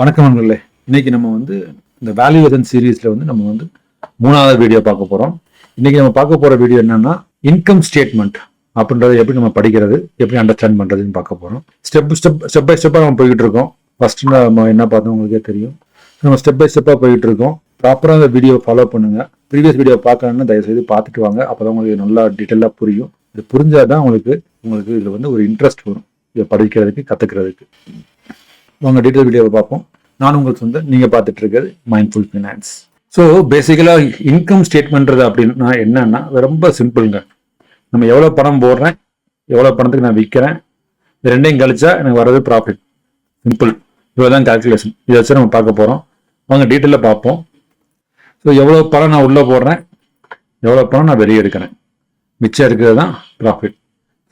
வணக்கம் நண்பர்களே. இன்னைக்கு நம்ம வந்து இந்த வேல்யூ வெதன் சீரீஸ்ல வந்து நம்ம வந்து மூணாவது வீடியோ பார்க்க போறோம். இன்னைக்கு நம்ம பார்க்க போற வீடியோ என்னன்னா இன்கம் ஸ்டேட்மெண்ட் அப்படின்றத எப்படி நம்ம படிக்கிறது எப்படி அண்டர்ஸ்டாண்ட் பண்றதுன்னு பார்க்க போறோம். ஸ்டெப் ஸ்டெப் ஸ்டெப் பை ஸ்டெப்பாக நம்ம போய்கிட்டு இருக்கோம். ஃபர்ஸ்ட் நம்ம என்ன பார்த்தோம் உங்களுக்கே தெரியும். நம்ம ஸ்டெப் பை ஸ்டெப்பாக போயிட்டு இருக்கோம். ப்ராப்பராக அந்த வீடியோ ஃபாலோ பண்ணுங்க. ப்ரீவியஸ் வீடியோ பார்க்கணும்னா தயவுசெய்து பார்த்துட்டு வாங்க. அப்பதான் உங்களுக்கு நல்லா டீட்டெயிலாக புரியும். இது புரிஞ்சாதான் உங்களுக்கு உங்களுக்கு இதில் வந்து ஒரு இன்ட்ரெஸ்ட் வரும். இதை படிக்கிறதுக்கு கத்துக்கிறதுக்கு. வாங்க டீட்டெயில் வீடியோவை பார்ப்போம். நான் உங்களுக்கு சொந்த நீங்க பார்த்துட்டு இருக்கிறது மைண்ட்ஃபுல் ஃபினான்ஸ் ஸோ பேசிக்கலாக இன்கம் ஸ்டேட்மெண்ட்றது அப்படின்னா என்னன்னா ரொம்ப சிம்பிளுங்க நம்ம எவ்வளோ பணம் போடுறேன் எவ்வளோ பணத்துக்கு நான் விற்கிறேன் இது ரெண்டையும் கழிச்சா எனக்கு வர்றது ப்ராஃபிட் சிம்பிள் இவ்வளோதான் கால்குலேஷன் இதை வச்சு நம்ம பார்க்க போகிறோம் வாங்க டீட்டெயிலில் பார்ப்போம். ஸோ எவ்வளோ பணம் நான் உள்ளே போடுறேன் எவ்வளோ பணம் நான் வெளியே எடுக்கிறேன். மிச்சம் இருக்கிறது தான் ப்ராஃபிட்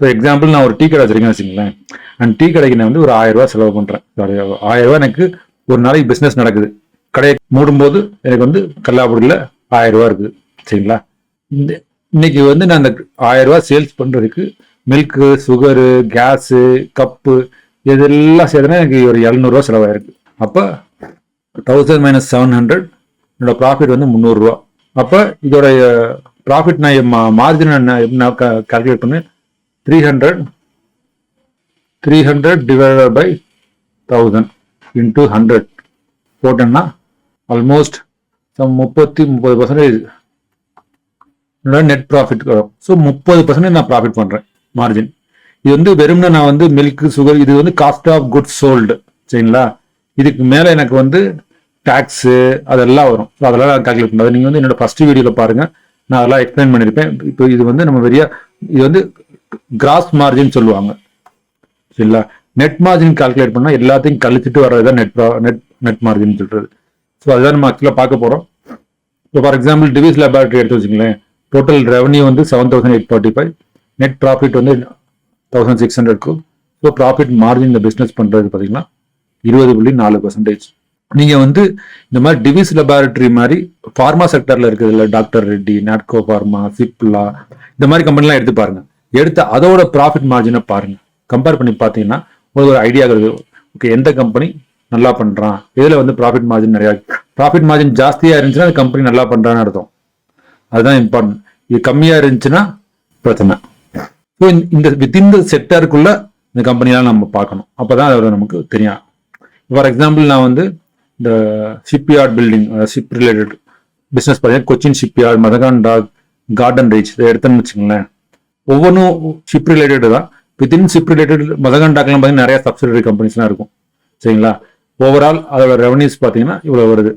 ஸோ எக்ஸாம்பிள் நான் ஒரு டீ கடை வச்சிருக்கேன் வச்சுங்களேன் அண்ட் டீ கடைக்கு நான் வந்து ஒரு ஆயிரம் ரூபா செலவு பண்ணுறேன் ஆயிரம் ரூபா எனக்கு ஒரு நாளைக்கு பிஸ்னஸ் நடக்குது. கடையை மூடும்போது எனக்கு வந்து கல்லாபுரியில் ஆயிரம் ரூபா இருக்குது. சரிங்களா? இந்த இன்னைக்கு வந்து நான் அந்த ஆயிரம் ரூபா சேல்ஸ் பண்ணுறதுக்கு மில்க்கு சுகரு கேஸு கப்பு இதெல்லாம் சேர்த்துனா எனக்கு ஒரு எழுநூறுவா செலவாயிருக்கு. அப்போ தௌசண்ட் மைனஸ் செவன் ஹண்ட்ரட் என்னோட ப்ராஃபிட் வந்து முந்நூறுரூவா அப்போ இதோடைய ப்ராஃபிட் நான் மார்ஜின் நான் கால்குலேட் பண்ணேன்? Three hundred three hundred divided by thousand into hundred போட்டேன்னா ஆல்மோஸ்ட் முப்பத்தி முப்பது பர்சன்டேஜ் என்னோட நெட் ப்ராஃபிட் வரும். ஸோ முப்பது பர்சன்டேஜ் நான் ப்ராஃபிட் பண்ணுறேன் மார்ஜின் இது வந்து வெறும்னா நான் வந்து மில்க் சுகர் இது வந்து காஸ்ட் ஆஃப் குட்ஸ் சோல்டு சரிங்களா? இதுக்கு மேலே எனக்கு வந்து டேக்ஸு அதெல்லாம் வரும். ஸோ அதெல்லாம் நான் கால்குலேட் பண்ணாது நீங்கள் வந்து என்னோட ஃபஸ்ட்டு வீடியோவில் பாருங்கள் நான் அதெல்லாம் எக்ஸ்பிளைன் பண்ணியிருப்பேன். இப்போ இது வந்து நம்ம வெறியா இது வந்து கிராஸ் மார்ஜின் சொல்லுவாங்க. சரிங்களா? நெட் மார்ஜின் கால்குலேட் பண்ணால் எல்லாத்தையும் கழிச்சிட்டு வர்றது நெட் நெட் நெட் மார்ஜின் சொல்றது. ஸோ அதுதான் நம்ம ஆக்சுவலாக பார்க்க போகிறோம் இப்போ ஃபார் எக்ஸாம்பிள் டிவிஸ் லேபார்டரி எடுத்து வச்சுங்களேன் டோட்டல் ரெவன்யூ வந்து seven thousand eight forty five net profit வந்து தௌசண்ட் சிக்ஸ் ஹண்ட்ரட்க்கு ஸோ ப்ராஃபிட் மார்ஜின் இந்த பிஸ்னஸ் பண்ணுறது பார்த்தீங்கன்னா இருபது புள்ளி நாலு பர்சன்டேஜ் நீங்கள் வந்து இந்த மாதிரி டிவிஸ் லெபார்டரி மாதிரி ஃபார்மா செக்டரில் இருக்குது இல்லை டாக்டர் ரெட்டி நாட்கோ ஃபார்மா சிப்லா இந்த மாதிரி கம்பெனிலாம் எடுத்து பாருங்க. எடுத்து அதோட ப்ராஃபிட் மார்ஜினை பாருங்கள் கம்பேர் பண்ணி பார்த்தீங்கன்னா உங்களுக்கு ஒரு ஐடியா இருக்குது ஓகே எந்த கம்பெனி நல்லா பண்ணுறான் இதில் வந்து ப்ராஃபிட் மார்ஜின் நிறையா ப்ராஃபிட் மார்ஜின் ஜாஸ்தியாக இருந்துச்சுன்னா அந்த கம்பெனி நல்லா பண்ணுறான்னு அர்த்தம். அதுதான் இம்பார்ட்டன்ட் இது கம்மியாக இருந்துச்சுன்னா பிரச்சனை. ஸோ இந்த வித்தின் த செக்டருக்குள்ள இந்த கம்பெனியெலாம் நம்ம பார்க்கணும். அப்போ தான் அதோட நமக்கு தெரியும். ஃபார் எக்ஸாம்பிள் நான் வந்து இந்த shipyard building ship related business பார்த்தீங்கன்னா Cochin shipyard Mazagon dock garden reach இதை எடுத்தேன்னு வச்சுங்களேன் ஒவ்வொன்றும் ஷிப் ரிலேட்டடு தான். வித்தின் ஷிப் ரிலேட்டட் மதகான் பார்த்தீங்கன்னா நிறைய சப்சிடரி கம்பெனிஸ்லாம் இருக்கும். சரிங்களா? ஓவரால் அதோட ரெவன்யூஸ் பார்த்தீங்கன்னா இவ்வளோ வருது.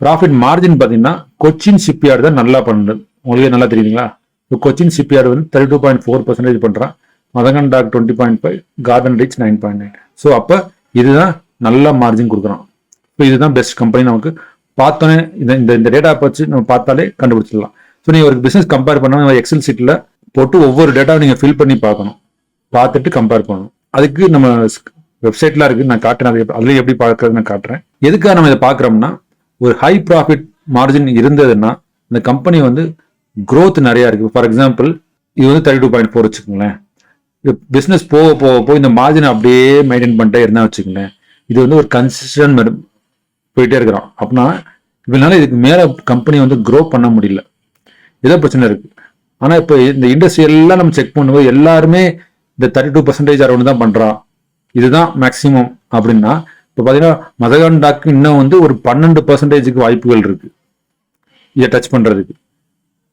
ப்ராஃபிட் மார்ஜின் பார்த்தீங்கன்னா கொச்சின் ஷிப்யார்டு தான் நல்லா பண்ணுறது உங்களுக்கே நல்லா தெரியுங்களா இப்போ கொச்சின் ஷிப்யார்டு வந்து thirty two point four percentage பண்ணுறான் Mazagon Dock twenty point five Garden Reach nine point nine so அப்போ இதுதான் நல்ல மார்ஜின் கொடுக்குறோம் இப்போ இதுதான் பெஸ்ட் கம்பெனி நமக்கு பார்த்தோன்னே இந்த இந்த இந்த டேட்டா வச்சு நம்ம பார்த்தாலே கண்டுபிடிச்சிடலாம். ஸோ நீங்கள் ஒரு பிஸ்னஸ் கம்பேர் பண்ணால் எக்ஸல் சீட்டில் போட்டு ஒவ்வொரு டேட்டாவை நீங்கள் ஃபில் பண்ணி பார்க்கணும். பார்த்துட்டு கம்பேர் பண்ணணும். அதுக்கு நம்ம வெப்சைட்லாம் இருக்குது நான் காட்டுறேன். அது அதுலேயும் எப்படி பார்க்கறது நான் காட்டுறேன். எதுக்காக நம்ம இதை பார்க்குறோம்னா ஒரு ஹை ப்ராஃபிட் மார்ஜின் இருந்ததுன்னா இந்த கம்பெனி வந்து க்ரோத் நிறையா இருக்குது ஃபார் எக்ஸாம்பிள் இது வந்து தேர்ட்டி டூ பாயிண்ட் ஃபோர் வச்சுக்கோங்களேன் பிஸ்னஸ் போக போக போக இந்த மார்ஜினை அப்படியே மெயின்டைன் பண்ணிட்டே இருந்தால் வச்சுக்கோங்களேன். இது வந்து ஒரு கன்சிஸ்டன்ட் போயிட்டே இருக்கிறோம் அப்படின்னா இவனால இதுக்கு மேலே கம்பெனி வந்து க்ரோ பண்ண முடியல. ஏதோ பிரச்சனை இருக்கு. ஆனா இப்போ இந்த இண்டஸ்ட்ரி எல்லாம் நம்ம செக் பண்ணும்போது எல்லாருமே இந்த தேர்ட்டி டூ பர்சன்டேஜ் அரௌண்ட் தான் பண்றான். இதுதான் மேக்சிமம் அப்படின்னா இப்போ பார்த்தீங்கன்னா மதகாண்டாக்கு இன்னும் வந்து ஒரு பன்னெண்டு பர்சன்டேஜுக்கு வாய்ப்புகள் இருக்கு. இதை டச் பண்றதுக்கு.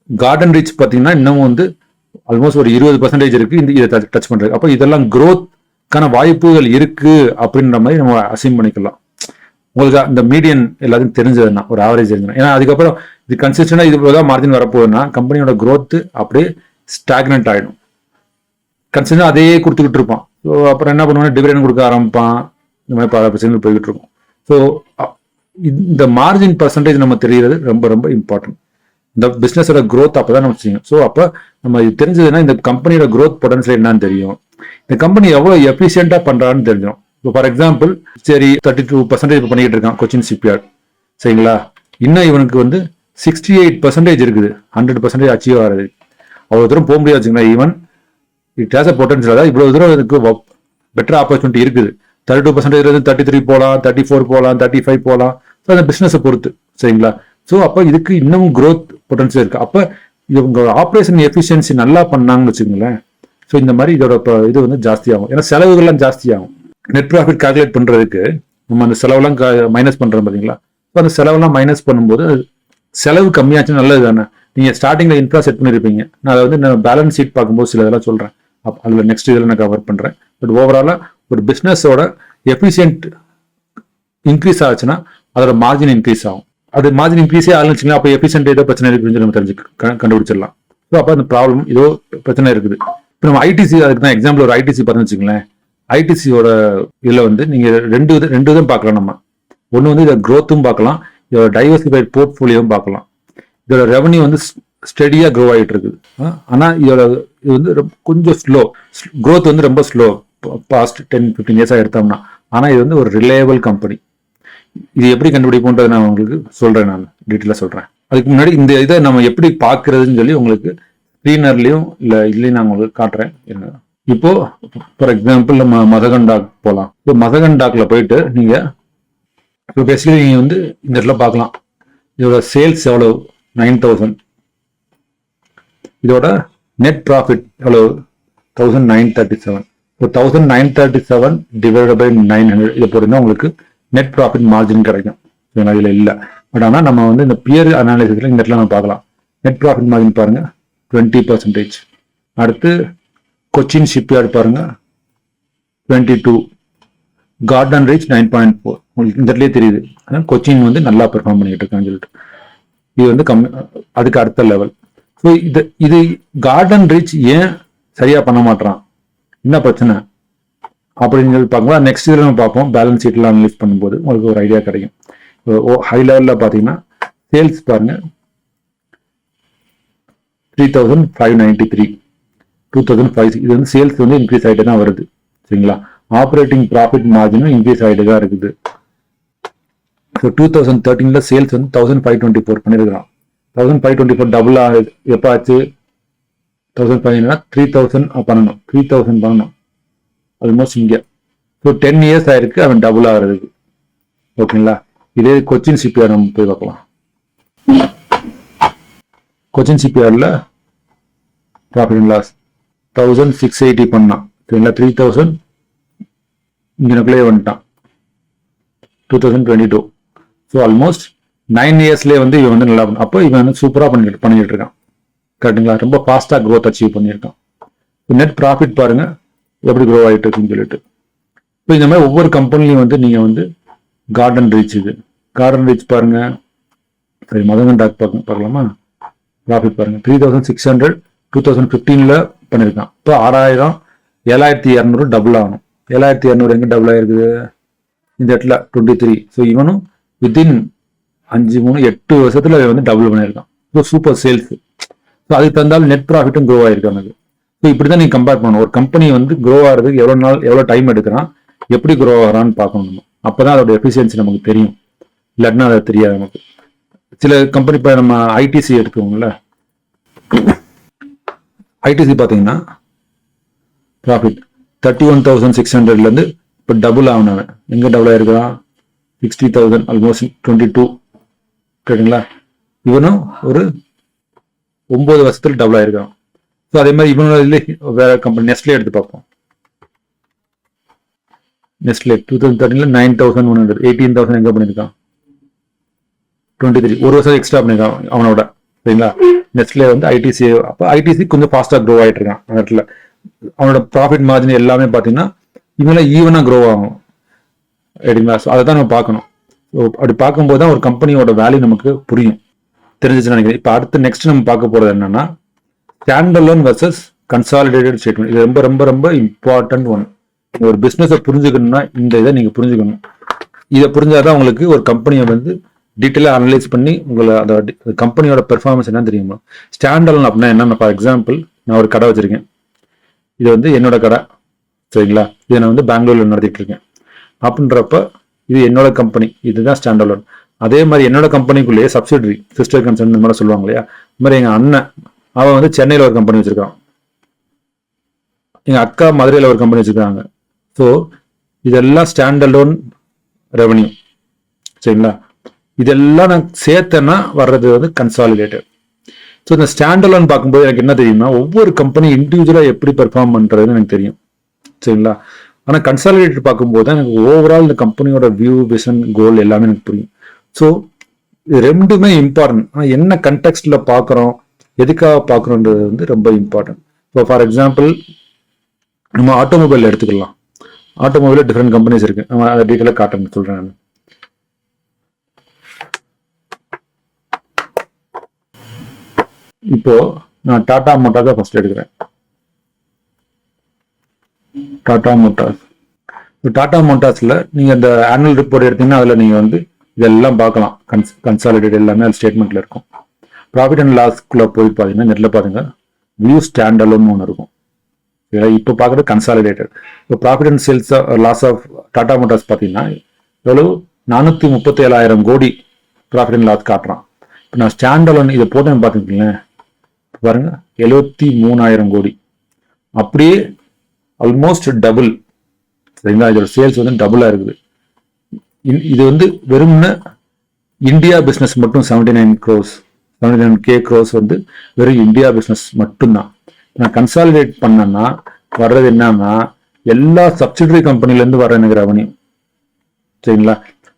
கார்டன் ரீச் பார்த்தீங்கன்னா இன்னமும் வந்து ஆல்மோஸ்ட் ஒரு இருபது பர்சன்டேஜ் இருக்கு. இந்த இதை டச் பண்றது அப்போ இதெல்லாம் க்ரோத்க்கான வாய்ப்புகள் இருக்கு அப்படின்ற மாதிரி நம்ம அசீம் பண்ணிக்கலாம். உங்களுக்கு இந்த மீடியன் எல்லாத்தையும் தெரிஞ்சதுன்னா ஒரு ஆவரேஜ் தெரிஞ்சதுன்னா. ஏன்னா அதுக்கப்புறம் இது கன்சிஸ்டண்டாக இது தான் மார்ஜின் வரப்போகுதுன்னா கம்பெனியோட க்ரோத்து அப்படியே ஸ்டாக்னன்ட் ஆகிடும் கன்சிஸ்டன்ட் அதையே கொடுத்துக்கிட்டு இருப்பான். ஸோ அப்புறம் என்ன பண்ணுவாங்க டிவிடன் கொடுக்க ஆரம்பிப்பான். இந்த மாதிரி பல பிரச்சனைகள் போய்கிட்டு இருக்கும். ஸோ இந்த மார்ஜின் பர்சன்டேஜ் நம்ம தெரிகிறது ரொம்ப ரொம்ப இம்பார்ட்டன்ட் இந்த பிஸ்னஸோட க்ரோத் அப்போ தான் நம்ம செய்யணும் ஸோ அப்போ நம்ம இது தெரிஞ்சதுன்னா இந்த கம்பெனியோட க்ரோத் பொட்டன்ஷியல் என்னன்னு தெரியும். இந்த கம்பெனி எவ்வளோ எஃபிஷியண்டா பண்ணுறான்னு தெரிஞ்சிடும். இப்போ ஃபார் எக்ஸாம்பிள் சரி தேர்ட்டி டூ பர்சன்டேஜ் பண்ணிக்கிட்டு இருக்கான் கொச்சின் ஷிப்யார்ட் சரிங்களா? இன்னும் இவனுக்கு வந்து சிக்ஸ்டி எயிட் பர்சன்டேஜ் இருக்குது. ஹண்ட்ரட் பர்சன்டேஜ் அச்சீவ் ஆகிறது அவ்வளோ தூரம் போக முடியாது வச்சுங்களேன் even it has a potential அதாவது இவ்வளோ தூரம் இதுக்கு பெட்டர் ஆப்பர்ச்சுனிட்டி இருக்குது. தேர்ட்டி டூ பர்சன்டேஜ் இருந்து தேர்ட்டி த்ரீ போகலாம் தேர்ட்டி ஃபோர் போகலாம் தேர்ட்டி ஃபைவ் போகலாம். ஸோ அந்த பிஸ்னஸை பொறுத்து. சரிங்களா? ஸோ அப்போ இதுக்கு இன்னமும் க்ரோத் பொட்டன்ஷியல் இருக்குது அப்போ இவங்க ஆப்ரேஷன் எஃபிஷியன்சி நல்லா பண்ணாங்கன்னு வச்சுக்கோங்களேன். ஸோ இந்த மாதிரி இதோட இப்போ இது வந்து ஜாஸ்தி ஆகும் ஏன்னா செலவுகள்லாம் ஜாஸ்தி ஆகும் நெட் ப்ராஃபிட் கால்குலேட் பண்ணுறதுக்கு நம்ம அந்த செலவெல்லாம் மைனஸ் பண்ணுறோம் பார்த்தீங்களா ஸோ அந்த செலவெல்லாம் மைனஸ் பண்ணும்போது செலவு கம்மியாச்சு நல்லது தானே நீங்கள் ஸ்டார்டிங்கில் இன்ஃப்ரா செட் பண்ணிருப்பீங்க. நான் அதை வந்து நான் பேலன்ஸ் ஷீட் பார்க்கும்போது சில இதெல்லாம் சொல்கிறேன் அப் அதில் நெக்ஸ்ட் இதில் நான் கவர் பண்ணுறேன் பட் ஓவராலாக ஒரு பிஸ்னஸோட எஃபிஷியன்ட் இன்க்ரீஸ் ஆச்சுன்னா அதோட மார்ஜின் இன்க்ரீஸ் ஆகும். அது மார்ஜின் இன்க்ரீஸே ஆரம்பிச்சுங்களா அப்போ எஃபிஷியன்ட் ஏதோ பிரச்சனை இருக்குன்னு நம்ம தெரிஞ்சு கண்டுபிடிச்சிடலாம். ஸோ அப்போ அந்த ப்ராப்ளம் ஏதோ பிரச்சனை இருக்குது. இப்போ நம்ம ஐடிசி அதுக்கு தான் எக்ஸாம்பிள் ஒரு ஐடிசி பார்த்து வச்சுங்களேன் ஐடிசியோட இதில் வந்து நீங்கள் ரெண்டு இது ரெண்டு விதம் பார்க்கலாம் நம்ம. ஒன்று வந்து இதை க்ரோத்தும் பார்க்கலாம். இதோட டைவர்சிஃபைட் போர்ட்ஃபோலியோவும் பார்க்கலாம். இதோட ரெவன்யூ வந்து ஸ்டெடியாக க்ரோ ஆகிட்டு இருக்குது. ஆனால் இதோட இது வந்து ரொம்ப- கொஞ்சம் ஸ்லோ க்ரோத் வந்து ரொம்ப ஸ்லோ பாஸ்ட் டென் ஃபிஃப்டீன் இயர்ஸாக எடுத்தோம்னா. ஆனால் இது வந்து ஒரு ரிலையபிள் கம்பெனி இது எப்படி கண்டுபிடிப்போன்றதை நான் உங்களுக்கு சொல்கிறேன் நான். டீட்டெயிலாக சொல்கிறேன் அதுக்கு முன்னாடி இந்த இதை நம்ம எப்படி பார்க்குறதுன்னு சொல்லி உங்களுக்கு ஸ்க்ரீனர்லேயும் இல்லை இதுலேயும் நான் உங்களுக்கு காட்டுறேன். என்ன? இப்போ ஃபார் எக்ஸாம்பிள் நம்ம மதகண்டாக் போகலாம் இப்போ மதகண்டாக்கில் போயிட்டு நீங்கள் இப்போ பேசிக்கலி நீங்கள் வந்து இந்த இடத்துல பார்க்கலாம். இதோட சேல்ஸ் எவ்வளோ நைன் தௌசண்ட் இதோட நெட் ப்ராஃபிட் எவ்வளோ தௌசண்ட் நைன் தேர்ட்டி செவன் இப்போ thousand nine thirty seven divide by nine hundred இதை பொறுத்தா உங்களுக்கு நெட் ப்ராஃபிட் மார்ஜின் கிடைக்கும். சரிங்களா இதில் இல்லை. பட் ஆனால் நம்ம வந்து இந்த பியர் அனாலிசிஸில் இந்த இடத்துல நம்ம பார்க்கலாம். நெட் ப்ராஃபிட் மார்ஜின் பாருங்கள் டுவெண்ட்டி பர்சன்டேஜ் அடுத்து கொச்சின் ஷிப்யார்டு பாருங்கள் twenty two Garden Reach nine point four உங்களுக்கு இந்த இடத்துலயே தெரியுது. ஆனால் கொச்சின் வந்து நல்லா பெர்ஃபார்ம் பண்ணிட்டு இருக்கான்னு சொல்லிட்டு. இது வந்து கம்மி அதுக்கு அடுத்த லெவல் ஸோ இது இது கார்டன் ரீச் ஏன் சரியாக பண்ண மாட்டான் என்ன பிரச்சனை? அப்படின்னு சொல்லி பார்க்கும்போது நெக்ஸ்ட் இதில் நம்ம பார்ப்போம். பேலன்ஸ் ஷீட்லாம் அனலைஸ் பண்ணும்போது உங்களுக்கு ஒரு ஐடியா கிடைக்கும். ஹை லெவலில் பார்த்தீங்கன்னா சேல்ஸ் பாருங்க. Three thousand five ninety three two thousand five இது வந்து சேல்ஸ் வந்து இன்க்ரீஸ் ஆகிட்டு தான் வருது. சரிங்களா? ஆப்ரேட்டிங் ப்ராஃபிட் மார்ஜினும் இன்க்ரீஸ் ஆகிட்டு தான் இருக்குது. ஸோ டூ தௌசண்ட் தேர்ட்டீனில் சேல்ஸ் வந்து thousand five twenty four பண்ணியிருக்கிறான் thousand five twenty four double ஆகுது எப்போ ஆச்சு? தௌசண்ட் ஃபைவ்னா த்ரீ தௌசண்ட் பண்ணணும். த்ரீ தௌசண்ட் பண்ணணும். ஆல்மோஸ்ட் இங்கே. ஸோ டென் இயர்ஸ் ஆயிருக்கு அவன் டபுள் ஆகிறதுக்கு. ஓகேங்களா? இதே கொச்சின் சிபிஆர் நம்ம போய் பார்க்கலாம். Cochin சிபிஆரில் profit and loss thousand six eighty பண்ணான். சரிங்களா? த்ரீ தௌசண்ட் இங்கனக்குள்ளேயே வந்துட்டான் two thousand twenty two so almost nine இயர்ஸ்லேயே வந்து இவன் வந்து நல்லா பண்ண அப்போ இவன் வந்து சூப்பராக பண்ணிட்டு பண்ணிட்டு இருக்கான். கரெக்டுங்களா ரொம்ப ஃபாஸ்ட்டாக க்ரோத் அச்சீவ் பண்ணியிருக்கான். நெட் ப்ராஃபிட் பாருங்க எப்படி க்ரோ ஆகிட்டு இருக்குன்னு சொல்லிட்டு. இப்போ இந்த மாதிரி ஒவ்வொரு கம்பெனிலையும் வந்து நீங்கள் வந்து கார்டன் ரீச் இது. கார்டன் ரீச் பாருங்க. சரி மதங்கன் டாக் பார்க்க பார்க்கலாமா? ப்ராஃபிட் பாருங்க. Three thousand six hundred two thousand ஃபிஃப்டீனில் பண்ணியிருக்கான். இப்போ ஆறாயிரம் ஏழாயிரத்தி இரநூறு டபுள் ஆகணும். ஏழாயிரத்தி இரநூறு எங்கே டபுள் ஆயிருக்குது? இந்த இடத்துல டுவெண்ட்டி த்ரீ ஸோ இவனும் வித்தின் அஞ்சு மூணு எட்டு வருஷத்தில் வந்து டபுள் பண்ணியிருக்கான். ஸோ சூப்பர் சேல்ஸ் ஸோ அதுக்கு தந்தாலும் நெட் ப்ராஃபிட்டும் க்ரோ ஆகிருக்கு அவனுக்கு. ஸோ இப்படி தான் நீங்கள் கம்பேர் பண்ணணும். ஒரு கம்பெனி வந்து க்ரோ ஆகிறதுக்கு எவ்வளோ நாள் எவ்வளோ டைம் எடுக்கிறான்? எப்படி க்ரோ ஆகிறான்னு பார்க்கணும் நம்ம. அப்போ தான் அதோட எஃபிஷியன்சி நமக்கு தெரியும். இல்லாட்டினா அது தெரியாது நமக்கு. சில கம்பெனி இப்போ நம்ம ஐடிசி எடுத்துக்கோங்கள. ஐடிசி பார்த்தீங்கன்னா profit thirty one thousand six ஹண்ட்ரட்லேருந்து இப்போ டபுள் ஆகணும் எங்கே double ஆயிருக்கான் sixty thousand almost twenty two கேட்டுங்களா? இவனும் ஒரு ஒன்பது வருஷத்துல டபுள் ஆயிருக்கான் ஸோ அதே மாதிரி இவனோட இதில் வேற கம்பெனி நெஸ்ட்லே எடுத்து பார்ப்போம். Nestle two thousand தேர்ட்டின்ல nine thousand one hundred eighteen thousand எங்க பண்ணியிருக்கான் டுவெண்ட்டி த்ரீ ஒரு வருஷம் எக்ஸ்ட்ரா பண்ணியிருக்கான் அவனோட. சரிங்களா? நெஸ்ட்லே வந்து ஐடிசி அப்போ ஐடிசி கொஞ்சம் ஃபாஸ்ட்டாக க்ரோ ஆயிட்டு இருக்கான் அந்த இடத்துல. அவனோட ப்ராஃபிட் மார்ஜின் எல்லாமே பார்த்தீங்கன்னா இவங்களாம் ஈவனாக க்ரோ ஆகும். சரிங்களா ஸோ அதை தான் நம்ம பார்க்கணும். ஸோ அப்படி பார்க்கும்போது தான் ஒரு கம்பெனியோட வேல்யூ நமக்கு புரியும். தெரிஞ்சிச்சுன்னு நினைக்கிறேன். இப்போ அடுத்து நெக்ஸ்ட் நம்ம பார்க்க போகிறது என்னன்னா ஸ்டாண்டலோன் வர்சஸ் கன்சாலிடேட்டட் ஸ்டேட்மெண்ட் இது ரொம்ப ரொம்ப ரொம்ப இம்பார்ட்டன்ட் ஒன் ஒரு பிஸ்னஸை புரிஞ்சுக்கணும்னா இந்த இதை நீங்கள் புரிஞ்சுக்கணும். இதை புரிஞ்சாதான் உங்களுக்கு ஒரு கம்பெனியை வந்து டீட்டெயிலாக அனலைஸ் பண்ணி உங்களை அந்த கம்பெனியோட பெர்ஃபார்மன்ஸ் என்ன தெரியுமா. ஸ்டாண்டலோன் அப்படின்னா என்ன ஃபார் எக்ஸாம்பிள் நான் ஒரு கடை வச்சிருக்கேன். இது வந்து என்னோட கடை சரிங்களா? இதை நான் வந்து பெங்களூர்ல நடத்திட்டு இருக்கேன். அப்படின்றப்ப இது என்னோட கம்பெனி இதுதான் ஸ்டாண்டலோன் அதே மாதிரி என்னோட கம்பெனிக்குள்ளேயே சப்சிடரி சிஸ்டர் கன்சர்ன் இந்த மாதிரி சொல்லுவாங்க இல்லையா? இது மாதிரி எங்க அண்ணன் அவன் வந்து சென்னையில் ஒரு கம்பெனி வச்சிருக்கான். எங்க அக்கா மதுரையில் ஒரு கம்பெனி வச்சிருக்காங்க. ஸோ இதெல்லாம் ஸ்டாண்ட் அலோன் ரெவன்யூ சரிங்களா? இதெல்லாம் நான் சேர்த்தேன்னா வர்றது வந்து கன்சாலிடேட்டட் ஸோ இந்த ஸ்டாண்ட் பார்க்கும்போது எனக்கு என்ன தெரியும்னா ஒவ்வொரு கம்பெனி இண்டிவிஜுவலாக எப்படி பெர்ஃபார்ம் பண்ணுறதுன்னு எனக்கு தெரியும். சரிங்களா? ஆனால் கன்சாலிடேட்டட் பார்க்கும்போது தான் எனக்கு ஓவரால் இந்த கம்பெனியோட வியூ விஷன் கோல் எல்லாமே எனக்கு புரியும். ஸோ ரெண்டுமே இம்பார்ட்டன்ட் ஆனால் என்ன கண்டெக்ஸ்டில் பார்க்குறோம் எதுக்காக பார்க்குறோன்றது வந்து ரொம்ப இம்பார்ட்டன்ட் இப்போ ஃபார் எக்ஸாம்பிள் நம்ம ஆட்டோமொபைல் எடுத்துக்கலாம். ஆட்டோமொபைலில் டிஃப்ரெண்ட் கம்பெனிஸ் இருக்கு. நம்ம அதை டீட்டெயிலாக காட்டுறேன்னு சொல்கிறேன் நான். இப்போ நான் டாடா மோட்டார் தான் ஃபர்ஸ்ட் எடுக்கிறேன். டாடா மோட்டார்ஸ். இப்போ டாடா மோட்டார்ஸ்ல நீங்க அந்த ஆனுவல் ரிப்போர்ட் எடுத்தீங்கன்னா அதுல நீங்க வந்து இதெல்லாம் பார்க்கலாம். கன்ஸ் கன்சாலிடேட் எல்லாமே அது ஸ்டேட்மெண்ட்ல இருக்கும். ப்ராஃபிட் அண்ட் லாஸ்க்குள்ளே போய் பார்த்தீங்கன்னா நெட்ல பாருங்க வியூ ஸ்டாண்ட் அலோன் ஒன்று இருக்கும் இப்போ பார்க்குறது கன்சாலிடேட்டட் இப்போ profit and sales loss of Tata Motors பார்த்தீங்கன்னா எவ்வளவு? நானூற்றி முப்பத்தி ஏழாயிரம் கோடி ப்ராஃபிட் அண்ட் லாஸ் காட்டுறான். இப்போ நான் ஸ்டாண்ட் அலோன் இதை போட்டேன்னு பார்த்துக்கீங்களேன். பாருங்க எழுபத்தி மூணாயிரம் கோடி. அப்படியே ஆல்மோஸ்ட் டபுள் சரிங்களா? இதோட சேல்ஸ் வந்து டபுளா இருக்குது. இது வந்து வெறும்னு இந்தியா பிஸ்னஸ் மட்டும் seventy nine crores seventy nine K crores வந்து வெறும் இந்தியா பிஸ்னஸ் மட்டும்தான். நான் கன்சாலிடேட் பண்ணேன்னா வர்றது என்னன்னா எல்லா சப்சிடரி கம்பெனிலேருந்து வர எனக்கு ரெவன்யூ சரிங்களா?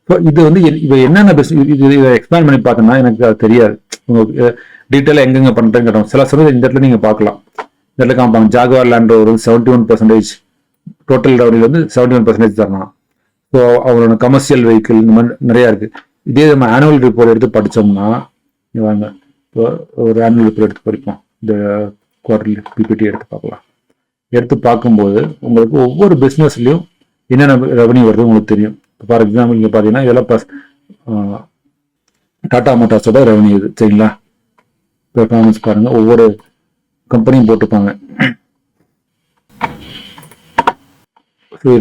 ஸோ இது வந்து இவ என்னென்ன பிஸ்னஸ் இது இதை எக்ஸ்பேண்ட் பண்ணி பார்த்தோம்னா எனக்கு அது தெரியாது. உங்களுக்கு டீட்டெயிலாக எங்கெங்க பண்ணுறேன்னு கேட்டோம். சில சமயம் இந்த இடத்துல நீங்கள் பார்க்கலாம். இந்த இடத்துல காமிப்பாங்க. ஜாகுவார் லேண்ட் ரோவர் வந்து ஒன் பர்சன்டேஜ் டோட்டல் ரெவன்யூ வந்து செவன்ட்டி ஒன் பர்சன்டேஜ் தரலாம். ஸோ அவரோட கமர்ஷியல் வெஹிக்கிள் இந்த மாதிரி நிறையா இருக்குது இதே நம்ம ஆனுவல் ரிப்போர்ட் எடுத்து படித்தோம்னா வாங்க. இப்போ ஒரு ஆனுவல் ரிப்போர்ட் எடுத்து படிப்போம். இந்த குவார்டர்லி பிபிடி எடுத்து பார்க்கலாம். எடுத்து பார்க்கும்போது உங்களுக்கு ஒவ்வொரு பிஸ்னஸ்லையும் என்னென்ன ரெவன்யூ வருது உங்களுக்கு தெரியும். ஃபார் எக்ஸாம்பிள் இங்கே பார்த்தீங்கன்னா இதெல்லாம் டாடா மோட்டார்ஸோட ரெவன்யூ இது. சரிங்களா? பெர்ஃபார்மன்ஸ் பாருங்க. ஒவ்வொரு கம்பெனியும் போட்டுப்பாங்க.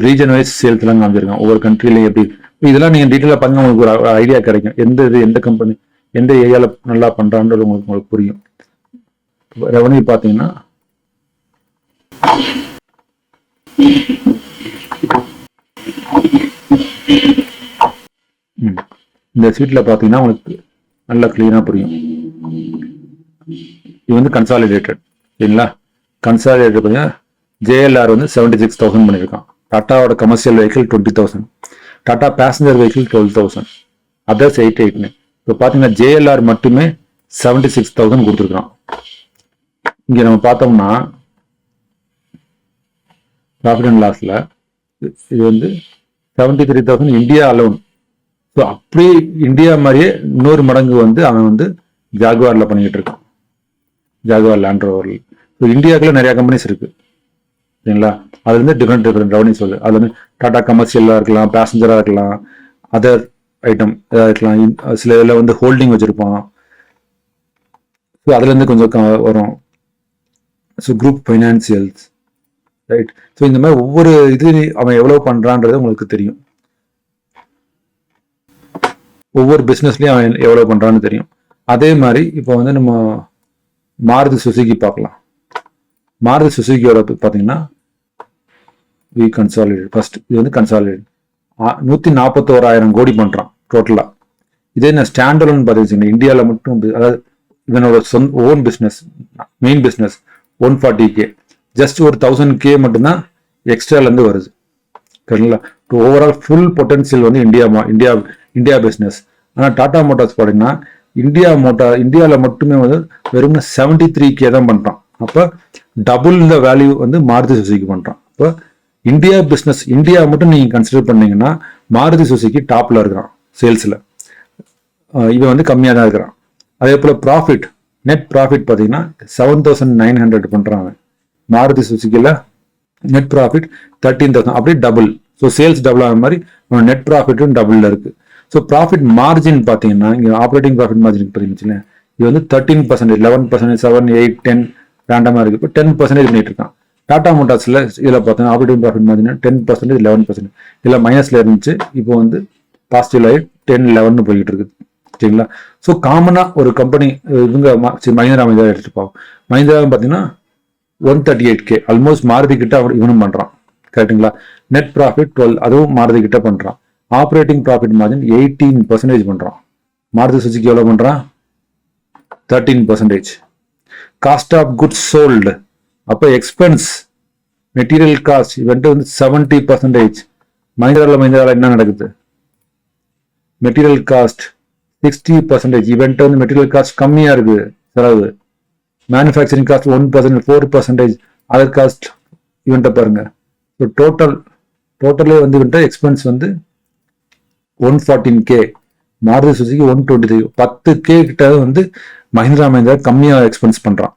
ரீஜன் வைஸ் சேல்ஸ் எல்லாம் காமிச்சிருக்கான் ஒவ்வொரு கண்ட்ரிலையும் எப்படி இதெல்லாம் நீங்க டீட்டெயிலாக பாருங்க. உங்களுக்கு ஒரு ஐடியா கிடைக்கும். எந்த இது எந்த கம்பெனி எந்த ஏரியால நல்லா பண்றான்றது உங்களுக்கு உங்களுக்கு புரியும். ரெவன்யூ பார்த்தீங்கன்னா இந்த சீட்ல பார்த்தீங்கன்னா உங்களுக்கு நல்லா கிளீனா புரியும். இது வந்து கன்சாலிடேட்டட் இல்லைங்களா? கன்சாலிடேட்டட் பார்த்தீங்கன்னா ஜேஎல்ஆர் வந்து செவன்டி சிக்ஸ் தௌசண்ட் பண்ணியிருக்கான். டாட்டாவோட commercial vehicle twenty thousand Tata passenger vehicle twelve thousand others eight எயிட்னு இப்போ பார்த்தீங்கன்னா ஜேஎல்ஆர் மட்டுமே செவன்டி சிக்ஸ் தௌசண்ட் கொடுத்துருக்கான் இங்கே நம்ம பார்த்தோம்னா ப்ராஃபிட் அண்ட் லாஸில் இது வந்து seventy three thousand India alone so அப்படியே இந்தியா மாதிரியே இன்னொரு மடங்கு வந்து அவன் வந்து ஜாகுவாரில் பண்ணிக்கிட்டு இருக்கான். ஜாகுவார் லேண்ட் ரோவர் ஸோ இந்தியாவுக்குள்ள நிறையா கம்பெனிஸ் இருக்குது சரிங்களா? அது வந்து டிஃப்ரெண்ட் டிஃப்ரெண்ட் ரெவன்யூஸ் வருது. அது வந்து டாடா கமர்ஷியலாக இருக்கலாம் பேசஞ்சராக இருக்கலாம் அதர் ஐட்டம் இதாக இருக்கலாம். சில இதில் வந்து ஹோல்டிங் வச்சுருப்பான். ஸோ அதுலேருந்து கொஞ்சம் க- வரும். So group financials right so இந்த மாதிரி ஒவ்வொரு இது அவன் எவ்வளோ பண்ணுறான்றது உங்களுக்கு தெரியும். ஒவ்வொரு பிஸ்னஸ்லையும் அவன் எவ்வளோ பண்ணுறான்னு தெரியும். அதே மாதிரி இப்போ வந்து நம்ம மாருதி சுசுகி பார்க்கலாம். மாருதி சுசுகியோட பார்த்தீங்கன்னா வி கன்சாலிடேட் ஃபர்ஸ்ட் இது வந்து கன்சாலிடேட் நூற்றி நாற்பத்தோராயிரம் கோடி பண்ணுறான் டோட்டலாக இதே நான் ஸ்டாண்டர்ட்னு பார்த்தீங்கன்னா இந்தியாவில் மட்டும் அதாவது இவனோட சொந்த own business main business one forty K just ஒரு தௌசண்ட் கே மட்டும்தான் எக்ஸ்ட்ராலேருந்து வருது. சரிங்களா? ஓவரால் ஃபுல் பொட்டன்சியல் வந்து இந்தியா மா- இந்தியா இந்தியா பிஸ்னஸ் ஆனால் டாடா மோட்டார்ஸ் பார்த்தீங்கன்னா இந்தியா மோட்டார் இந்தியாவில் மட்டுமே வந்து வெறும் செவன்டி த்ரீ கே தான் பண்ணுறான் அப்போ டபுள் இந்த வேல்யூ வந்து மாருதி சுசுகி பண்ணுறான் இப்போ இந்தியா பிஸ்னஸ் இந்தியா மட்டும் நீங்கள் கன்சிடர் பண்ணீங்கன்னா மாருதி சுசுகி டாப்பில் இருக்கிறான் சேல்ஸில் இவன் வந்து கம்மியாக தான் இருக்கிறான். அதே போல் ப்ராஃபிட் நெட் ப்ராஃபிட் பார்த்தீங்கன்னா செவன் தௌசண்ட் நைன் ஹண்ட்ரட் பண்ணுறான் மாருதி சுசுக்கியில் நெட் ப்ராஃபிட் தேர்ட்டீன் தௌசண்ட் அப்படியே டபுள் ஸோ சேல்ஸ் டபுள் ஆகிற மாதிரி நெட் ப்ராஃபிட்டும் டபுளில் இருக்குது ஸோ ப்ராஃபிட் மார்ஜின் பார்த்தீங்கன்னா இங்கே ஆப்ரேட்டிங் ப்ராஃபிட் மார்ஜின் பார்த்தீங்கன்னா இது வந்து thirteen percentage eleven percentage seven eight ten ரேண்டமாக இருக்குது இப்போ டென் பர்சன்டேஜ் பண்ணிட்டு இருக்கான். டாடா மோட்டார்ஸில் இதில் பார்த்தீங்கன்னா ஆப்ரேட்டிங் ப்ராஃபிட் மார்ஜினா டென் பர்சன்டேஜ் லெவன் பர்சன்டேஜ் இதில் மைனஸில் இருந்துச்சு இப்போ வந்து பாசிட்டிவ் ஆகி டென் லெவன் போய்கிட்டு இருக்குது. சரிங்களா? ஸோ காமனாக ஒரு கம்பெனி இவங்க ம- சரி, மஹிந்திரா மஹிந்திரா எடுத்துட்டு போவோம். மஹிந்திரா பார்த்தீங்கன்னா one thirty eight K almost Maruti கிட்ட அவர் இவனும் பண்ணுறான் கரெக்ட்டுங்களா நெட் ப்ராஃபிட் டுவெல் அதுவும் மாருதி கிட்ட பண்ணுறான் operating profit margin eighteen percentage பண்றான். மாருதி சுசுக்கி எவ்வளவு பண்றான்? Thirteen percentage cost of goods sold அப்போ எக்ஸ்பென்ஸ் மெட்டீரியல் காஸ்ட் இவன்ட்டு வந்து செவன்டி பர்சன்டேஜ் மஹிந்திராவில் மஹிந்திராவில் என்ன நடக்குது? மெட்டீரியல் காஸ்ட் சிக்ஸ்டி பர்சன்டேஜ் இவன்ட்டு வந்து மெட்டீரியல் காஸ்ட் கம்மியாக இருக்குது செலவு. Manufacturing cost one percent four percentage other cost இவன்ட்டை பாருங்க. ஸோ டோட்டல் டோட்டலே வந்து இவன்ட்டு எக்ஸ்பென்ஸ் வந்து one forty K Maruti Suzuki one twenty three பத்து கே கிட்ட வந்து மஹிந்திரா மஹிந்திரா கம்மியாக எக்ஸ்பென்ஸ் பண்ணுறான்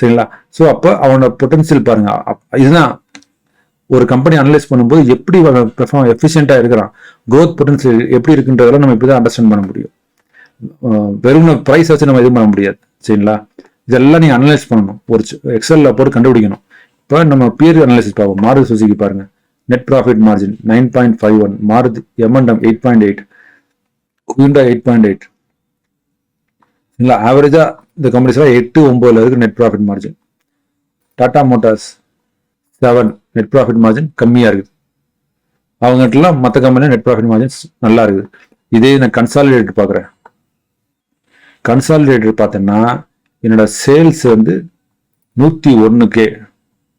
சரிங்களா? ஸோ அப்போ அவனோட பொட்டன்சியல் பாருங்க. அப்- இதுதான் ஒரு கம்பெனி அனலைஸ் பண்ணும்போது எப்படி பெர்ஃபார்ம் எஃபிஷியண்டாக இருக்கிறான்? க்ரோத் பொட்டன்சியல் எப்படி இருக்குன்றதெல்லாம் நம்ம இப்படி தான் அண்டர்ஸ்டாண்ட் பண்ண முடியும். வெறும் ப்ரைஸ் வச்சு நம்ம எதுவும் பண்ண முடியாது. சரிங்களா? இதெல்லாம் நீங்கள் அனலைஸ் பண்ணணும். ஒரு எக்ஸலில் போட்டு கண்டுபிடிக்கணும். இப்போ நம்ம பியர் அனலைசிஸ் பார்ப்போம். மாருதி சுசுகி பாருங்க. Net profit margin nine point five one Maruti M and M eight point eight Honda eight point eight இல்லை ஆவரேஜா இந்த கம்பெனிஸ்லாம் எட்டு ஒம்பதுல இருக்கு net profit margin Tata Motors seven net profit margin கம்மியாக இருக்குது. அவங்ககிட்டலாம் மற்ற கம்பெனியில் நெட் ப்ராஃபிட் மார்ஜின்ஸ் நல்லா இருக்குது. இதே நான் கன்சாலிடேட் பார்க்குறேன் கன்சாலிடேட்டர் பார்த்தேன்னா என்னோட சேல்ஸ் வந்து நூற்றி ஒன்று கே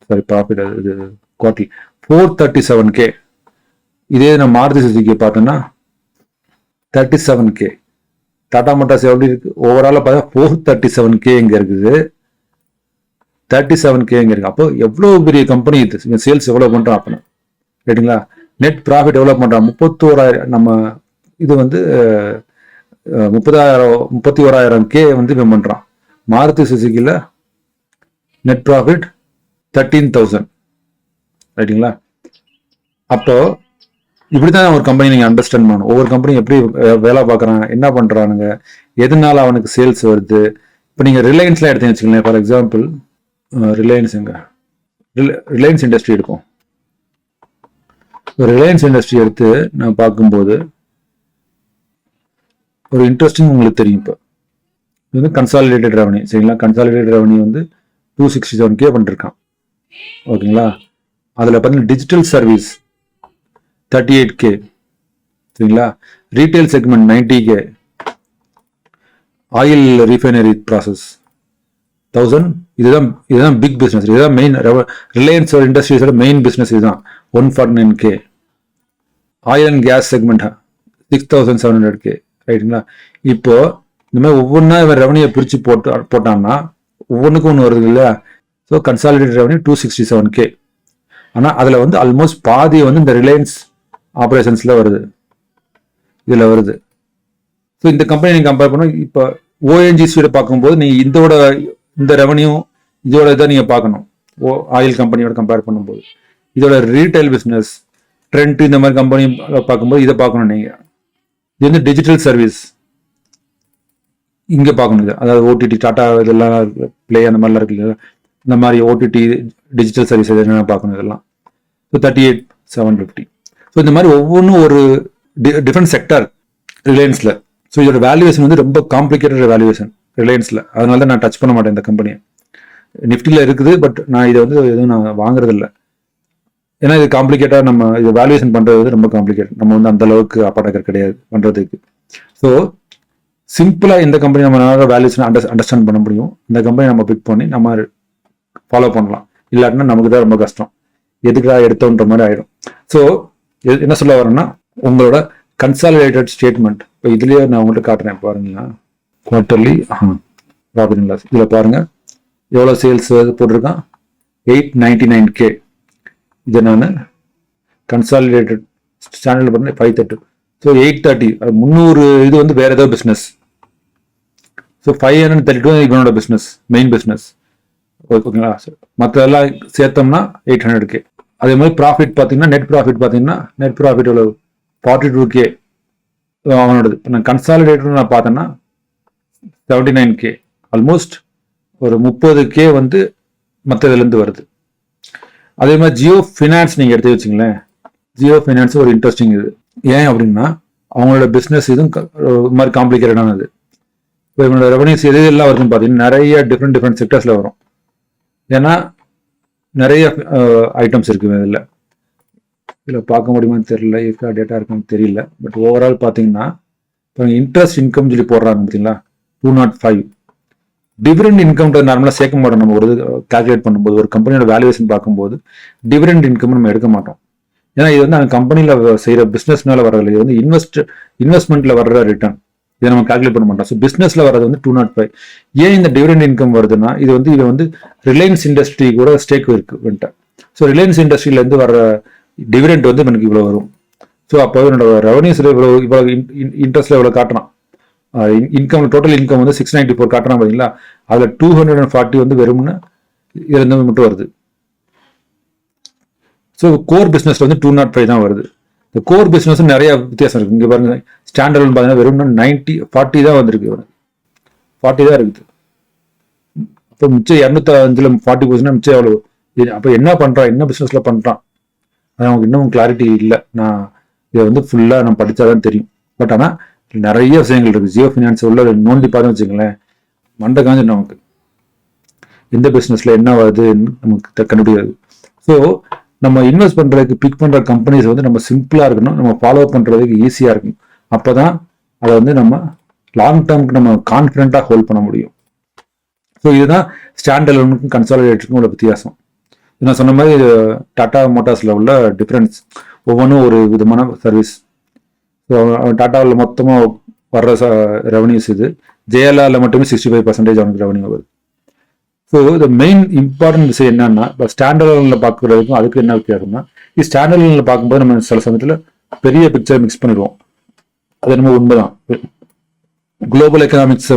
சாரி ப்ராஃபிட் இது quarter four thirty seven K இதே நான் மாருதி சுசுக்கி பார்த்தோன்னா thirty seven K Tata Motors எப்படி இருக்கு ஓவராலாக பார்த்தா ஃபோர் தேர்ட்டி செவன் கே இங்கே இருக்குது. தேர்ட்டி செவன் கே இங்கே இருக்குது அப்போ எவ்வளோ பெரிய கம்பெனி இது? சேல்ஸ் எவ்வளோ பண்ணுறான் அப்போ ரைட்டுங்களா நெட் ப்ராஃபிட் எவ்வளோ பண்ணுறான் முப்பத்தோராயிரம் நம்ம இது வந்து முப்பதாயிரம் முப்பத்தி ஓராயிரம் கே வந்து இவன் பண்ணுறான் மாருதி சுசுக்கியில் நெட் ப்ராஃபிட் தேர்ட்டீன் தௌசண்ட் ரைட்டுங்களா? அப்போ இப்படிதான் ஒரு கம்பெனி நீங்க அண்டர்ஸ்டாண்ட் பண்ணணும். ஒவ்வொரு கம்பெனி எப்படி வேலை பார்க்குறாங்க என்ன பண்றானுங்க எதனால அவனுக்கு சேல்ஸ் வருது? இப்போ நீங்க ரிலையன்ஸ்லாம் எடுத்து வச்சுக்கோங்களேன் ஃபார் எக்ஸாம்பிள் ரிலையன்ஸ் எங்க? ரிலையன்ஸ் இண்டஸ்ட்ரி எடுக்கும் ரிலையன்ஸ் இண்டஸ்ட்ரி எடுத்து நான் பார்க்கும்போது ஒரு இன்ட்ரெஸ்டிங் உங்களுக்கு தெரியும் இப்போ. இது வந்து கன்சாலிடேட்டட் ரெவன்யூ சரிங்களா? கன்சாலிடேட்டட் ரெவன்யூ வந்து டூ சிக்ஸ்டி செவன் கே பண்ணிருக்கான். ஓகேங்களா? அதில் பார்த்தீங்கன்னா digital service thirty eight K சரிங்களா? Retail segment ninety K oil refinery process thousand இதுதான் இதுதான் பிக் பிஸ்னஸ் இதுதான் மெயின் ரிலையன்ஸ் இண்டஸ்ட்ரீஸோட மெயின் பிஸ்னஸ் இதுதான். One forty nine K oil and gas segment six thousand seven hundred K ரைட்டுங்களா இப்போ இந்த மாதிரி ஒவ்வொன்றா இவன் ரெவன்யூ பிரித்து போட்டு போட்டான்னா ஒவ்வொன்றுக்கும் ஒன்று வருது இல்லையா? So consolidate revenue two sixty seven K ஆனால் அதில் வந்து ஆல்மோஸ்ட் பாதி வந்து இந்த ரிலையன்ஸ் ஆப்ரேஷன்ஸில் வருது. இதில் வருது. ஸோ இந்த கம்பெனி நீங்கள் கம்பேர் பண்ண இப்போ ஓஎன்ஜிசியோட பார்க்கும்போது நீங்கள் இதோட இந்த ரெவன்யூ இதோட இதை நீங்கள் பார்க்கணும். ஓ ஆயில் கம்பெனியோட கம்பேர் பண்ணும்போது. இதோட ரீட்டைல் பிஸ்னஸ் ட்ரெண்ட் இந்த மாதிரி கம்பெனி பார்க்கும்போது இதை பார்க்கணும் நீங்கள் இது வந்து டிஜிட்டல் சர்வீஸ் இங்கே பார்க்கணும் இது. அதாவது ஓடிடி டாட்டா இதெல்லாம் ப்ளே அந்த மாதிரிலாம் இருக்கு இல்லையா இந்த மாதிரி ஓடிடி டிஜிட்டல் சர்வீஸ் என்னென்ன பார்க்கணும் இதெல்லாம். So thirty eight seven fifty so இந்த மாதிரி ஒவ்வொன்றும் ஒரு டிஃப்ரெண்ட் செக்டர் ரிலையன்ஸில் ஸோ இதோட வேல்யூவேஷன் வந்து ரொம்ப காம்ப்ளிகேட்டட் வேல்யூவேஷன் ரிலையன்ஸில் அதனால தான் நான் டச் பண்ண மாட்டேன் இந்த கம்பெனியை நிஃப்டியில் இருக்குது பட் நான் இதை வந்து எதுவும் நான் வாங்குறதில்ல. ஏன்னா இது காம்ப்ளிகேட்டாக நம்ம இது வேல்யூவேஷன் பண்ணுறது வந்து ரொம்ப காம்ப்ளிகேட் நம்ம வந்து அந்த அளவுக்கு அப்பாடக்கர் கிடையாது பண்ணுறதுக்கு ஸோ சிம்பிளாக இந்த கம்பெனி நம்ம வேல்யூஷன் அண்டர் அண்டர்ஸ்டாண்ட் பண்ண முடியும். இந்த கம்பெனி நம்ம பிக் பண்ணி நம்ம ஃபாலோ பண்ணலாம். இல்லாட்டினா நமக்கு தான் ரொம்ப கஷ்டம். எதுக்காக எடுத்தோன்ற மாதிரி ஆயிடும். ஸோ என்ன சொல்ல வரேன்னா உங்களோட கன்சாலிடேட்டட் ஸ்டேட்மெண்ட் இப்போ இதுலேயே நான் உங்கள்கிட்ட காட்டுறேன் பாருங்களா. குவார்டர்லி ப்ராஃபிட் அண்ட் லாஸ் இதில் பாருங்கள் எவ்வளோ சேல்ஸ் போட்டிருக்கான்? எயிட் நைன்டி நைன் கே இதை நான் கன்சாலிடேட்டட் ஸ்டாண்டர்ட் பண்ண five thirty so eight thirty முந்நூறு இது வந்து வேறு ஏதோ business so five hundred thirty two இவனோட பிஸ்னஸ் மெயின் பிஸ்னஸ் ஓகேங்களா? மற்றதெல்லாம் சேர்த்தோம்னா எயிட் ஹண்ட்ரட் கே அதே மாதிரி ப்ராஃபிட் பார்த்தீங்கன்னா நெட் ப்ராஃபிட் பார்த்தீங்கன்னா நெட் ப்ராஃபிட் எவ்வளவு? ஃபார்ட்டி டூ கே அவனோடது இப்போ நான் கன்சாலிடேட்டர் நான் பார்த்தேன்னா செவன்டி நைன் கே ஆல்மோஸ்ட் ஒரு முப்பது கே வந்து மற்றதுலேருந்து வருது. அதே மாதிரி ஜியோ ஃபினான்ஸ் நீங்கள் எடுத்து வச்சிங்களேன். ஜியோ ஃபினான்ஸ் ஒரு இன்ட்ரெஸ்டிங் இது. ஏன் அப்படின்னா அவங்களோட பிஸ்னஸ் இதுவும் க- ஒரு மாதிரி காம்ப்ளிகேட்டடானது இப்போ இவங்களோட ரெவன்யூஸ் எது எல்லாம் வருதுன்னு பார்த்தீங்கன்னா நிறைய டிஃப்ரெண்ட் டிஃப்ரெண்ட் செக்டர்ஸில் வரும். ஏன்னா நிறைய ஐட்டம்ஸ் இருக்கு இதில். இதில் பார்க்க முடியுமான்னு தெரியல. இருக்கா டேட்டா இருக்கான்னு தெரியல. பட் ஓவரால் பார்த்தீங்கன்னா இப்போ இன்ட்ரெஸ்ட் இன்கம் சொல்லி போடுறாங்க பார்த்தீங்களா? Two nought five dividend income நார்மலாக சேர்க்க மாட்டோம். நம்ம ஒரு கால்குலேட் பண்ணும்போது ஒரு கம்பெனியோட வேல்யூவேஷன் பார்க்கும்போது டிவிடெண்ட் இன்கம் நம்ம எடுக்க மாட்டோம். ஏன்னா இது வந்து அந்த கம்பெனியில் செய்கிற பிஸ்னஸ்னால வர்றது இது வந்து இன்வெஸ்ட் இன்வெஸ்ட்மெண்ட்டில் வர்ற ரிட்டர்ன் இதை நம்ம கால்குலேட் பண்ண மாட்டோம். ஸோ பிஸ்னஸில் வர்றது வந்து டூ நாட் ஃபைவ் ஏன் இந்த டிவிடெண்ட் இன்கம் வருதுன்னா இது வந்து இது வந்து ரிலையன்ஸ் இண்டஸ்ட்ரி கூட ஸ்டேக் இருக்கு வந்துட்டேன் ஸோ ரிலையன்ஸ் இண்டஸ்ட்ரியிலேருந்து வர டிவிடெண்ட் வந்து எனக்கு இவ்வளோ வரும். ஸோ அப்போ என்னோட ரெவன்யூஸில் இவ்வளோ இவ்வளோ இன்ட்ரெஸ்ட்டில் இவ்வளோ காட்டுறான் இன்கம் டோட்டல் இன்கம் வந்து சிக்ஸ் நைன்டி ஃபோர் காட்டுறான் பார்த்தீங்களா அதில் டூ ஹண்ட்ரட் அண்ட் ஃபார்ட்டி வந்து வெறும்னு இருந்து மட்டும் வருது. ஸோ கோர் பிஸ்னஸ் வந்து டூ நாட் ஃபைவ் தான் வருது. கோர் பிஸ்னஸ் நிறைய வித்தியாசம் இருக்கு. இங்கே பாருங்க ஸ்டாண்டர்ட் பார்த்தீங்கன்னா வெறும் நைன்டி ஃபார்ட்டி தான் வந்திருக்கு ஃபார்ட்டி தான் இருக்குது. அப்போ மிச்சம் இரநூத்தஞ்சில் ஃபார்ட்டி பர்சன்ட் மிச்சம் எவ்வளோ அப்போ என்ன பண்றான்? என்ன பிஸ்னஸ்ல பண்றான்? அது நமக்கு இன்னும் கிளாரிட்டி இல்லை. நான் இதை வந்து ஃபுல்லாக நான் படித்தாதான் தெரியும். பட் ஆனால் நிறைய விஷயங்கள் இருக்குது ஜியோ ஃபினான்ஸ் உள்ள நோண்டி பார்த்தோம் வச்சுங்களேன் மண்டை காஞ்சு நமக்கு. எந்த பிஸ்னஸில் என்ன வருதுன்னு நமக்கு கண்டுபிடிக்காது ஸோ நம்ம இன்வெஸ்ட் பண்ணுறதுக்கு பிக் பண்ணுற கம்பெனிஸ் வந்து நம்ம சிம்பிளாக இருக்கணும். நம்ம ஃபாலோ ஈஸியாக இருக்கும் இருக்கணும். அப்பதான் அதை வந்து நம்ம லாங் டேர்முக்கு நம்ம கான்ஃபிடென்ட்டாக ஹோல்ட் பண்ண முடியும். ஸோ இதுதான் ஸ்டாண்டர்டுக்கும் கன்சாலிடேட்டுக்கும் உள்ள வித்தியாசம். நான் சொன்ன மாதிரி டாடா மோட்டார்ஸில் உள்ள டிஃப்ரென்ஸ் ஒவ்வொன்றும் ஒரு விதமான சர்வீஸ் ஸோ டாட்டாவில் மொத்தமாக வர்ற ரெவன்யூஸ் இது. ஜேஎல்ஆரில் மட்டுமே சிக்ஸ்டி ஃபைவ் பர்சன்டேஜ் அவனுக்கு ரெவன்யூ வருது. ஸோ இந்த மெயின் இம்பார்ட்டன்ட் விஷயம் என்னன்னா இப்போ ஸ்டாண்டர்டில் பார்க்குறதுக்கும் அதுக்கு என்ன வித்தியாசம்னா இது ஸ்டாண்டர்டில் பார்க்கும்போது நம்ம சில சமயத்தில் பெரிய பிக்சர் மிக்ஸ் பண்ணிடுவோம். அது என்னமோ உண்மைதான். குளோபல் எக்கனாமிக்ஸ்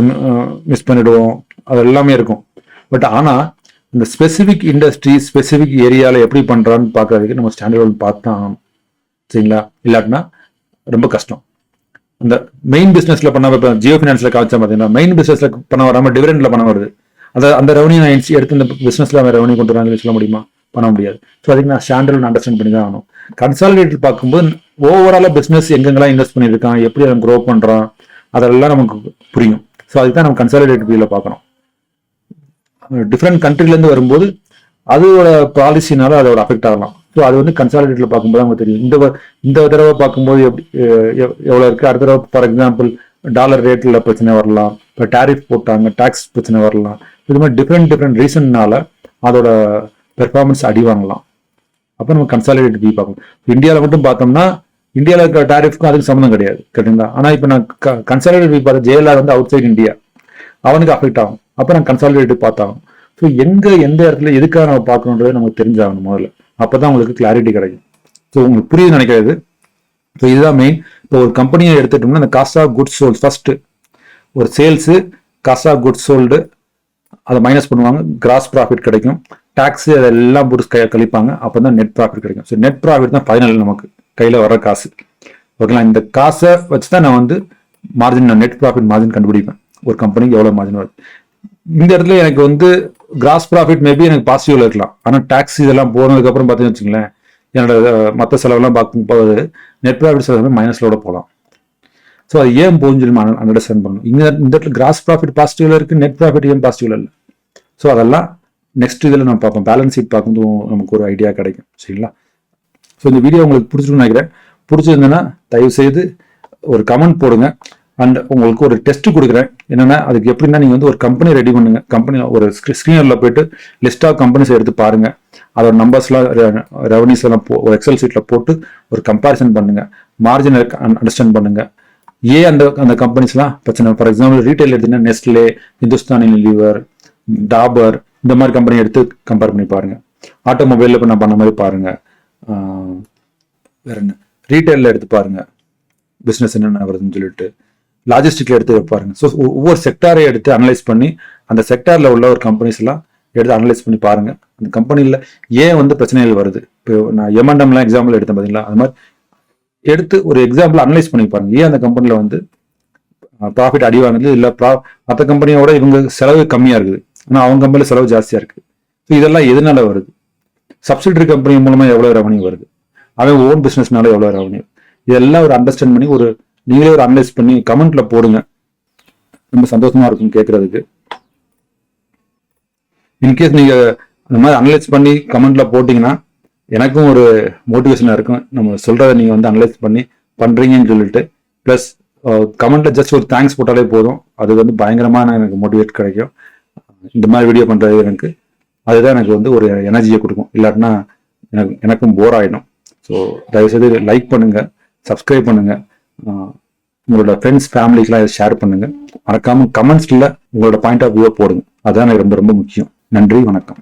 மிஸ் பண்ணிடுவோம். அது எல்லாமே இருக்கும். பட் ஆனால் இந்த ஸ்பெசிஃபிக் இண்டஸ்ட்ரி ஸ்பெசிஃபிக் ஏரியாவில் எப்படி பண்ணுறான்னு பார்க்கறதுக்கு நம்ம ஸ்டாண்டர்ட் பார்த்து தான் ஆகணும். சரிங்களா? இல்லாட்டினா ரொம்ப கஷ்டம். இந்த மெயின் பிஸ்னஸில் பண்ண இப்போ ஜியோ ஃபினான்ஸில் காமிச்சா பார்த்தீங்கன்னா மெயின் பிஸ்னஸில் பண்ண வராமல் டிவிடெண்டில் பண்ண வருது. அந்த அந்த ரெவன்யூ நான் எடுத்து இந்த பிஸ்னஸில் அவன் ரெவன்யூ கொண்டு வராங்கன்னு சொல்ல முடியுமா? பண்ண முடியாது. ஸோ அதுக்கு நான் ஸ்டாண்டர்ட் அண்டர்ஸ்டாண்ட் பண்ணி தான் ஆகணும். கன்சாலிடேட் பார்க்கும்போது ஓவராலாக பிஸ்னஸ் எங்கெங்கெல்லாம் இன்வெஸ்ட் பண்ணியிருக்கான் எப்படி அவன் க்ரோ பண்ணுறான் அதெல்லாம் நமக்கு புரியும். ஸோ அதுக்கு தான் நம்ம கன்சாலிடேட் வியூவில் பார்க்கணும். டிஃப்ரெண்ட் கண்ட்ரிலேருந்து வரும்போது அதோட பாலிசினால அதோட அஃபெக்ட் ஆகலாம். ஸோ அது வந்து கன்சாலிடேட்டில் பார்க்கும்போது நமக்கு தெரியும். இந்த இந்த தடவை பார்க்கும்போது எப்படி எவ்வளோ இருக்குது அடுத்த தடவை ஃபார் எக்ஸாம்பிள் டாலர் ரேட்டில் பிரச்சனை வரலாம். இப்போ டேரிஃப் போட்டாங்க டேக்ஸ் பிரச்சனை வரலாம். இது மாதிரி டிஃப்ரெண்ட் டிஃப்ரெண்ட் ரீசன்னால அதோட பெர்ஃபார்மன்ஸ் அடி வாங்கலாம். அப்போ நம்ம கன்சாலிடேட் போய் பார்க்கணும் இந்தியாவில் மட்டும் பார்த்தோம்னா இந்தியாவில் இருக்கிற டேரிஃப்க்கும் அதுக்கு சம்மந்தம் கிடையாது கரெக்டுங்களா ஆனால் இப்போ நான் க கன்சாலிடேட் போய் பார்த்தா ஜெயலலிதா வந்து அவுட் சைட் இந்தியா. அவனுக்கு அஃபெக்ட் ஆகும். அப்போ நான் கன்சாலிடேட் பார்த்தாகும் ஸோ எங்கே எந்த இடத்துல எதுக்காக நம்ம பார்க்கணுன்றது நமக்கு தெரிஞ்சாகணும் முதல்ல. அப்பதான் உங்களுக்கு கிளாரிட்டி கிடைக்கும். ஸோ உங்களுக்கு புரியுது நினைக்கிறது ஸோ இதுதான் மெயின் இப்போ ஒரு கம்பெனியை எடுத்துட்டோம்னா அந்த cost of goods sold first ஒரு sales cost of goods sold அதை மைனஸ் பண்ணுவாங்க. கிராஸ் ப்ராஃபிட் கிடைக்கும். டேக்ஸ் அதெல்லாம் போட்டு கழிப்பாங்க. அப்போ தான் நெட் ப்ராஃபிட் கிடைக்கும். ஸோ நெட் ப்ராஃபிட் தான் ஃபைனல் நமக்கு கையில் வர காசு. ஓகேங்களா இந்த காசை வச்சு தான் நான் வந்து மார்ஜின் நான் நெட் ப்ராஃபிட் மார்ஜின் கண்டுபிடிப்பேன். ஒரு கம்பெனிக்கு எவ்வளோ மார்ஜின் வருது. இந்த இடத்துல எனக்கு வந்து கிராஸ் ப்ராஃபிட் மேபி எனக்கு பாசிட்டிவ்ல இருக்கலாம். ஆனால் டேக்ஸ் இதெல்லாம் போனதுக்கப்புறம் பார்த்தீங்கன்னு வச்சுங்களேன் என்னோட மற்ற செலவெல்லாம் பார்க்கும்போது நெட் ப்ராஃபிட் செலவு மைனஸ்லோட போகலாம் ஸோ அது ஏன் போகுன்னு சொல்லி அண்டர்ஸ்டாண்ட் பண்ணணும். இந்த இந்த இடத்துல கிராஸ் ப்ராஃபிட் பாசிட்டிவில் இருக்குது நெட் ப்ராஃபிட் ஏன் பாசிட்டிவில் இல்லை? ஸோ அதெல்லாம் நெக்ஸ்ட் இதில் நம்ம பார்ப்போம். பேலன்ஸ் ஷீட் பார்க்கும்போது நமக்கு ஒரு ஐடியா கிடைக்கும். சரிங்களா? ஸோ இந்த வீடியோ உங்களுக்கு பிடிச்சிருக்குன்னு நினைக்கிறேன். பிடிச்சிருந்தேன்னா தயவுசெய்து ஒரு கமெண்ட் போடுங்க. அண்ட் உங்களுக்கு ஒரு டெஸ்ட் கொடுக்குறேன். என்னன்னா அதுக்கு எப்படின்னா நீங்கள் வந்து ஒரு கம்பெனி ரெடி பண்ணுங்க. கம்பெனி ஒரு ஸ்க்ரீனரில் போயிட்டு லிஸ்ட் ஆஃப் கம்பெனிஸ் எடுத்து பாருங்க. அதோட நம்பர்ஸ்லாம் ரெவன்யூஸ் எல்லாம் ஒரு எக்ஸல் சீட்டில் போட்டு ஒரு கம்பேரிசன் பண்ணுங்க. மார்ஜின் அண்டர்ஸ்டாண்ட் பண்ணுங்க. ஏன் அந்த அந்த கம்பெனிஸ்லாம் பிரச்சனை ஃபார் எக்ஸாம்பிள் ரீட்டைல் எடுத்தீங்கன்னா நெஸ்ட்லே இந்துஸ்தானி லிவர் டாபர் இந்த மாதிரி கம்பெனி எடுத்து கம்பேர் பண்ணி பாருங்க. ஆட்டோமொபைலில் இப்போ நான் பண்ண மாதிரி பாருங்க. வேற என்ன? ரீட்டைலில் எடுத்து பாருங்க. பிஸ்னஸ் என்னென்ன வருதுன்னு சொல்லிட்டு. லாஜிஸ்டிக்ல எடுத்து வைப்பாருங்க. ஸோ ஒவ்வொரு செக்டாரை எடுத்து அனலைஸ் பண்ணி அந்த செக்டாரில் உள்ள ஒரு கம்பெனிஸ் எல்லாம் எடுத்து அனலைஸ் பண்ணி பாருங்க. அந்த கம்பெனியில் ஏன் வந்து பிரச்சனைகள் வருது? இப்போ நான் எம்என்எம்லாம் எக்ஸாம்பிள் எடுத்தேன் பார்த்தீங்களா அது மாதிரி எடுத்து ஒரு எக்ஸாம்பிள் அனலைஸ் பண்ணி பாருங்க. ஏன் அந்த கம்பெனியில் வந்து ப்ராஃபிட் அடி வாங்குது? இல்லை ப்ரா மற்ற கம்பெனியோட இவங்க செலவு கம்மியாக இருக்குது. ஆனால் அவங்க கம்பெனியில் செலவு ஜாஸ்தியாக இருக்குது ஸோ இதெல்லாம் எதனால வருது? சப்சிடரி கம்பெனி மூலமாக எவ்வளோ ரெவன்யூ வருது? அவன் ஓன் பிஸ்னஸ்னால எவ்வளோ ரெவன்யூ இதெல்லாம் ஒரு அண்டர்ஸ்டாண்ட் பண்ணி ஒரு நீங்களே ஒரு அனலைஸ் பண்ணி கமெண்ட்ல போடுங்க. ரொம்ப சந்தோஷமா இருக்கும் கேட்கறதுக்கு இன்கேஸ் நீங்க அந்த மாதிரி அனலைஸ் பண்ணி கமெண்ட்ல போட்டீங்கன்னா எனக்கும் ஒரு மோட்டிவேஷனாக இருக்கும். நம்ம சொல்கிறத நீங்கள் வந்து அனலைஸ் பண்ணி பண்ணுறீங்கன்னு சொல்லிட்டு. ப்ளஸ் கமெண்ட்டில் ஜஸ்ட் ஒரு தேங்க்ஸ் போட்டாலே போதும். அது வந்து பயங்கரமான எனக்கு மோட்டிவேட் கிடைக்கும். இந்த மாதிரி வீடியோ பண்ணுறது எனக்கு அதுதான் எனக்கு வந்து ஒரு எனர்ஜியை கொடுக்கும். இல்லாட்டினா எனக்கு எனக்கும் போர் ஆகிடும் ஸோ தயவுசெய்து லைக் பண்ணுங்கள் சப்ஸ்கிரைப் பண்ணுங்கள் உங்களோட ஃப்ரெண்ட்ஸ் ஃபேமிலிக்கெலாம் இதை ஷேர் பண்ணுங்க. மறக்காம கமெண்ட்ஸில் உங்களோட பாயிண்ட் ஆஃப் வியூவை போடுங்க. அதான் எனக்கு ரொம்ப ரொம்ப முக்கியம். நன்றி வணக்கம்.